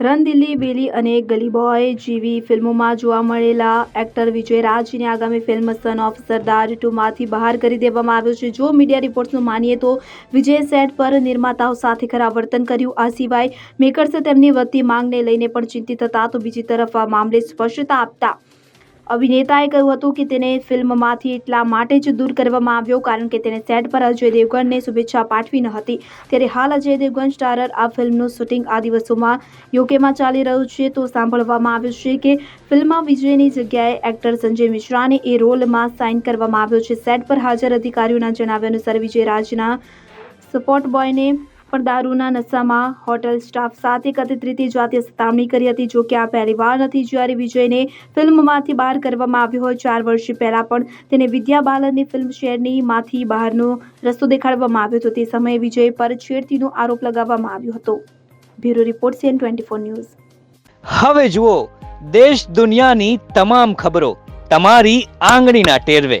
Run Delhi બેલી અને ગલી boy જેવી ફિલ્મોમાં જોવા મળેલા એક્ટર વિજય રાજની આગામી ફિલ્મ સન ઓફ સરદાર ટુમાંથી બહાર કરી દેવામાં આવ્યો છે. જો મીડિયા રિપોર્ટ્સનું માનીએ તો વિજય સેટ પર નિર્માતાઓ સાથે ખરાબ વર્તન કર્યું. આ સિવાય મેકર્સે તેમની વધતી માંગને લઈને પણ ચિંતિત હતા તો બીજી તરફ આ મામલે સ્પષ્ટતા આપતા અભિનેતાએ કહ્યું હતું કે તેને ફિલ્મમાંથી એટલા માટે જ દૂર કરવામાં આવ્યો કારણ કે તેને સેટ પર અજય દેવગણને શુભેચ્છા પાઠવી ન હતી. ત્યારે હાલ અજય દેવગણ સ્ટારર આ ફિલ્મનું શૂટિંગ આ દિવસોમાં યુકેમાં ચાલી રહ્યું છે. તો સાંભળવામાં આવ્યું છે કે ફિલ્મમાં વિજયની જગ્યાએ એક્ટર સંજય મિશ્રાને એ રોલમાં સાઇન કરવામાં આવ્યો છે. સેટ પર હાજર અધિકારીઓના જણાવ્યા અનુસાર વિજય રાજના સપોર્ટ બોયને પણ દારૂના નશામાં હોટેલ સ્ટાફ સાથે કથિત રીતે જાતીય સતામણી કરી હતી. જો કે આ પહેલીવાર નથી જ્યારે વિજયને ફિલ્મમાંથી બહાર કરવામાં આવ્યો હોય. ચાર વર્ષ પહેલાં પણ તેને વિદ્યા બાલનની ફિલ્મ શેરની માંથી બહારનો રસ્તો દેખાડવામાં આવ્યો હતો. તે સમયે વિજય પર છેડતીનો આરોપ લગાવવામાં આવ્યો હતો. Bureau report CN twenty four news. હવે જુઓ, દેશ દુનિયાની તમામ ખબરો તમારી આંગળીના ટેરવે.